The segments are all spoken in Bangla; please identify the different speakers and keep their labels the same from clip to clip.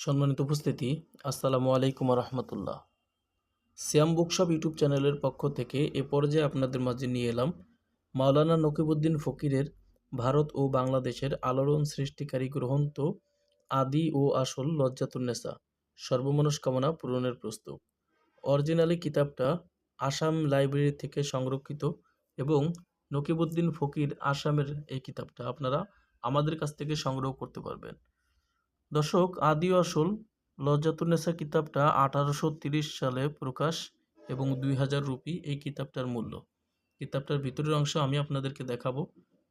Speaker 1: সম্মানিত উপস্থিতি, আসসালামু আলাইকুম রহমতুল্লাহ সিয়াম বুকশপ ইউটিউব চ্যানেলের পক্ষ থেকে এ পর্যায়ে আপনাদের মাঝে নিয়ে এলাম মাওলানা নকিবুদ্দিন ফকিরের ভারত ও বাংলাদেশের আলোড়ন সৃষ্টিকারী গ্রন্থ আদি ও আসল লজ্জাতুন্নেসা সর্বমনস্কামনা পূরণের প্রস্তুত। অরিজিনালি কিতাবটা আসাম লাইব্রেরি থেকে সংরক্ষিত এবং নকিবুদ্দিন ফকির আসামের এই কিতাবটা আপনারা আমাদের কাছ থেকে সংগ্রহ করতে পারবেন। দর্শক, আদি আসল লজ্জাতুন্নেসা কিতাবটা আঠারোশো সালে প্রকাশ এবং দুই হাজার রুপি এই কিতাবটার মূল্য। কিতাবটার ভিতরের অংশ আমি আপনাদেরকে দেখাবো।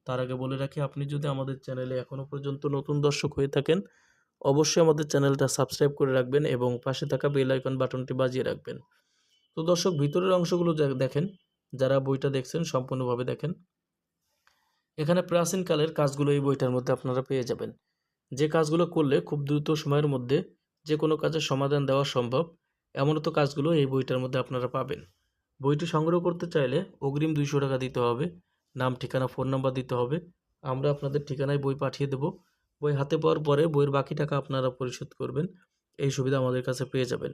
Speaker 1: তার আগে বলে রাখি, আপনি যদি আমাদের চ্যানেলে এখনও পর্যন্ত নতুন দর্শক হয়ে থাকেন, অবশ্যই আমাদের চ্যানেলটা সাবস্ক্রাইব করে রাখবেন এবং পাশে থাকা বেল আইকন বাটনটি বাজিয়ে রাখবেন। তো দর্শক, ভিতরের অংশগুলো দেখেন, যারা বইটা দেখছেন সম্পূর্ণভাবে দেখেন। এখানে প্রাচীনকালের কাজগুলো এই বইটার মধ্যে আপনারা পেয়ে যাবেন। যে কাজগুলো করলে খুব দ্রুত সময়ের মধ্যে যে কোনো কাজের সমাধান দেওয়া সম্ভব এমন তো কাজগুলো এই বইটার মধ্যে আপনারা পাবেন। বইটি সংগ্রহ করতে চাইলে অগ্রিম দুইশো টাকা দিতে হবে, নাম, ঠিকানা, ফোন নাম্বার দিতে হবে। আমরা আপনাদের ঠিকানায় বই পাঠিয়ে দেব। বই হাতে পাওয়ার পরে বইয়ের বাকি টাকা আপনারা পরিশোধ করবেন, এই সুবিধা আমাদের কাছে পেয়ে যাবেন।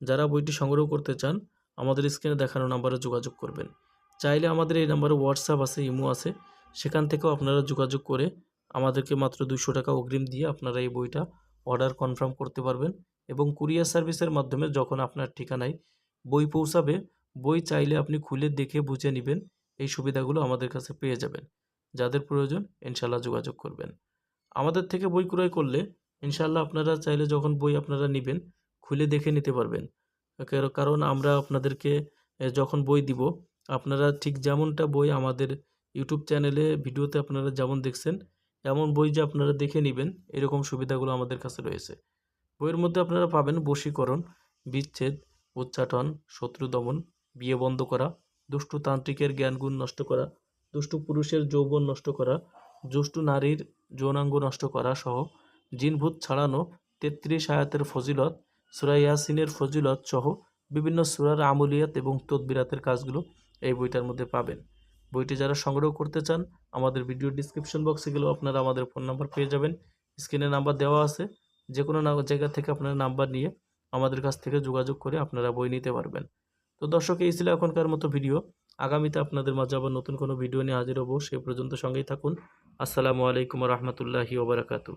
Speaker 1: যারা বইটি সংগ্রহ করতে চান, আমাদের স্ক্রিনে দেখানো নাম্বারে যোগাযোগ করবেন। চাইলে আমাদের এই নাম্বারে হোয়াটসঅ্যাপ আছে, ইমো আছে, সেখান থেকেও আপনারা যোগাযোগ করে আমাদেরকে মাত্র দুশো টাকা অগ্রিম দিয়ে আপনারা এই বইটা অর্ডার কনফার্ম করতে পারবেন এবং কুরিয়ার সার্ভিসের মাধ্যমে যখন আপনার ঠিকানায় বই পৌঁছাবে, বই চাইলে আপনি খুলে দেখে বুঝে নেবেন এই সুবিধাগুলো আমাদের কাছে পেয়ে যাবেন। যাদের প্রয়োজন ইনশাল্লাহ যোগাযোগ করবেন। আমাদের থেকে বই ক্রয় করলে ইনশাল্লাহ আপনারা চাইলে যখন বই আপনারা নেবেন, খুলে দেখে নিতে পারবেন। কার- কারণ আমরা আপনাদেরকে যখন বই দিব, আপনারা ঠিক যেমনটা বই আমাদের ইউটিউব চ্যানেলে ভিডিওতে আপনারা যেমন দেখছেন এমন বই যে আপনারা দেখে নেবেন, এরকম সুবিধাগুলো আমাদের কাছে রয়েছে। বইয়ের মধ্যে আপনারা পাবেন বশীকরণ, বিচ্ছেদ, উচ্চাটন, শত্রু দমন, বিয়ে বন্ধ করা, দুষ্টু তান্ত্রিকের জ্ঞানগুণ নষ্ট করা, দুষ্টু পুরুষের যৌবন নষ্ট করা দুষ্টু নারীর যৌনাঙ্গ নষ্ট করা সহ জিনভূত ছাড়ানো তেত্রিশ আয়াতের ফজিলত, সুরা ইয়াসিনের ফজিলত সহ বিভিন্ন সুরার আমলিয়াত এবং তদবিরাতের কাজগুলো এই বইটার মধ্যে পাবেন। বইটি যারা সংগ্রহ করতে চান, আমাদের ভিডিও ডিসক্রিপশন বক্সে গেলেও আপনারা আমাদের ফোন নাম্বার পেয়ে যাবেন। স্ক্রিনে নাম্বার দেওয়া আছে। যে কোনো জায়গা থেকে আপনারা নাম্বার নিয়ে আমাদের কাছ থেকে যোগাযোগ করে আপনারা বই নিতে পারবেন। তো দর্শক, এই ছিল এখনকার মতো ভিডিও। আগামীতে আপনাদের মাঝে আবার নতুন কোনো ভিডিও নিয়ে হাজির হব। সে পর্যন্ত সঙ্গেই থাকুন। আসসালামু আলাইকুম রহমতুল্লাহি ওবরাকাতু